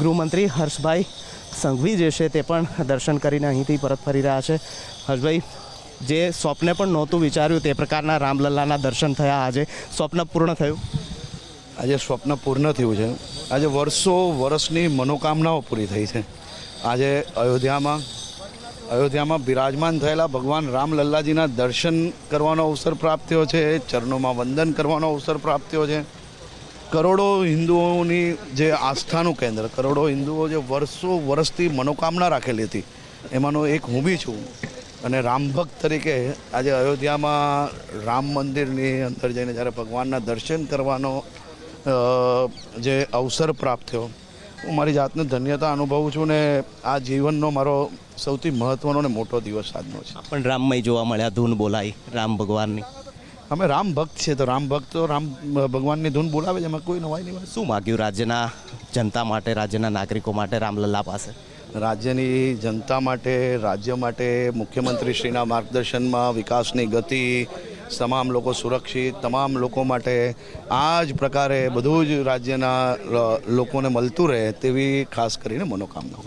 ગૃહમંત્રી હર્ષભાઈ સંઘવી જે છે તે પણ દર્શન કરીને અહીંથી પરત ફરી રહ્યા છે. હર્ષભાઈ, જે સ્વપ્ને પણ નહોતું વિચાર્યું તે પ્રકારના રામલલ્લાના દર્શન થયા આજે. સ્વપ્ન પૂર્ણ થયું? આજે સ્વપ્ન પૂર્ણ થયું છે. આજે વર્ષો વર્ષની મનોકામનાઓ પૂરી થઈ છે. આજે અયોધ્યામાં અયોધ્યામાં બિરાજમાન થયેલા ભગવાન રામલલ્લાજીના દર્શન કરવાનો અવસર પ્રાપ્ત થયો છે, ચરણોમાં વંદન કરવાનો અવસર પ્રાપ્ત થયો છે. કરોડો હિન્દુઓની જે આસ્થાનું કેન્દ્ર, કરોડો હિન્દુઓ જે વર્ષો વર્ષથી મનોકામના રાખેલી હતી, એમાંનો એક હું બી છું. અને રામભક્ત તરીકે આજે અયોધ્યામાં રામ મંદિરની અંદર જઈને જ્યારે ભગવાનના દર્શન કરવાનો જે અવસર પ્રાપ્ત થયો, હું મારી જાતને ધન્યતા અનુભવું છું ને આ જીવનનો મારો સૌથી મહત્ત્વનો ને મોટો દિવસ આજનો છે. પણ રામમય જોવા મળ્યા, ધૂન બોલાય રામ ભગવાનની. અમે રામ ભક્ત છે તો રામ ભક્ત તો રામ ભગવાનની ધૂન બોલાવે છે એમાં કોઈ નવાઈ નહીં શું માગ્યું રાજ્યના જનતા માટે રાજ્યના નાગરિકો માટે રામલલ્લા પાસે? રાજ્યની જનતા માટે રાજ્ય માટે મુખ્યમંત્રીશ્રીના માર્ગદર્શનમાં વિકાસની ગતિ તમામ લોકો સુરક્ષિત તમામ લોકો માટે આ જ પ્રકારે બધું જ રાજ્યના લોકોને મળતું રહે તેવી ખાસ કરીને મનોકામનાઓ.